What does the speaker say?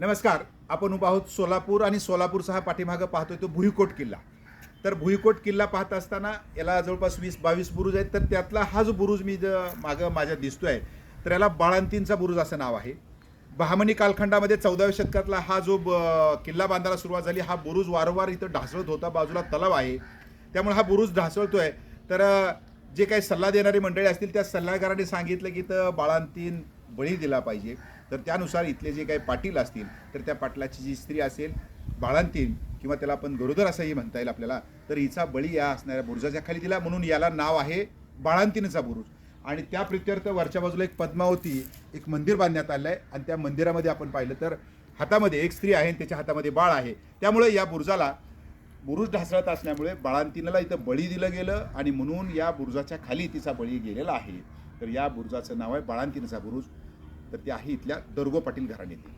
नमस्कार आपण उभा आहोत सोलापूर आणि सोलापूरचा हा पाठीमागं पाहतोय तो भुईकोट किल्ला. तर भुईकोट किल्ला पाहत असताना याला जवळपास वीस बावीस बुरुज आहेत. तर त्यातला हा जो बुरुज मी ज मागं माझ्या दिसतोय तर याला बाळांतींचा बुरुज असं नाव आहे. बहामनी कालखंडामध्ये चौदाव्या शतकातला हा जो ब- किल्ला बांधायला सुरुवात झाली हा बुरुज वारंवार इथं ढासळत होता. बाजूला तलाव आहे. त्यामुळे हा बुरुज ढासळतोय. तर जे काही सल्ला देणारी मंडळी असतील त्या सल्लागारांनी सांगितलं की इथं बाळांतीन बळी दिला पाहिजे. तर त्यानुसार इथले जे काही पाटील असतील तर त्या पाटलाची जी स्त्री असेल बाळांतीन किंवा त्याला आपण गरोदर असंही म्हणता येईल आपल्याला तर हिचा बळी या असणाऱ्या बुरुजाच्या खाली दिला. म्हणून याला नाव आहे बाळांतीनचा बुरुज. आणि त्या प्रित्यर्थ वरच्या बाजूला एक पद्मावती एक मंदिर बांधण्यात आलं आहे आणि त्या मंदिरामध्ये आपण पाहिलं तर हातामध्ये एक स्त्री आहे आणि त्याच्या हातामध्ये बाळ आहे. त्यामुळे या बुरुजाला बुरुज ढासळत असल्यामुळे बाळांतीनला इथं बळी दिलं गेलं आणि म्हणून या बुरुजाच्या खाली तिचा बळी गेलेला आहे. तर या बुरुजाचं नाव आहे बाळांतीनचा बुरुज. तर ते आहे इथल्या दर्गो पाटील घराण्यातील.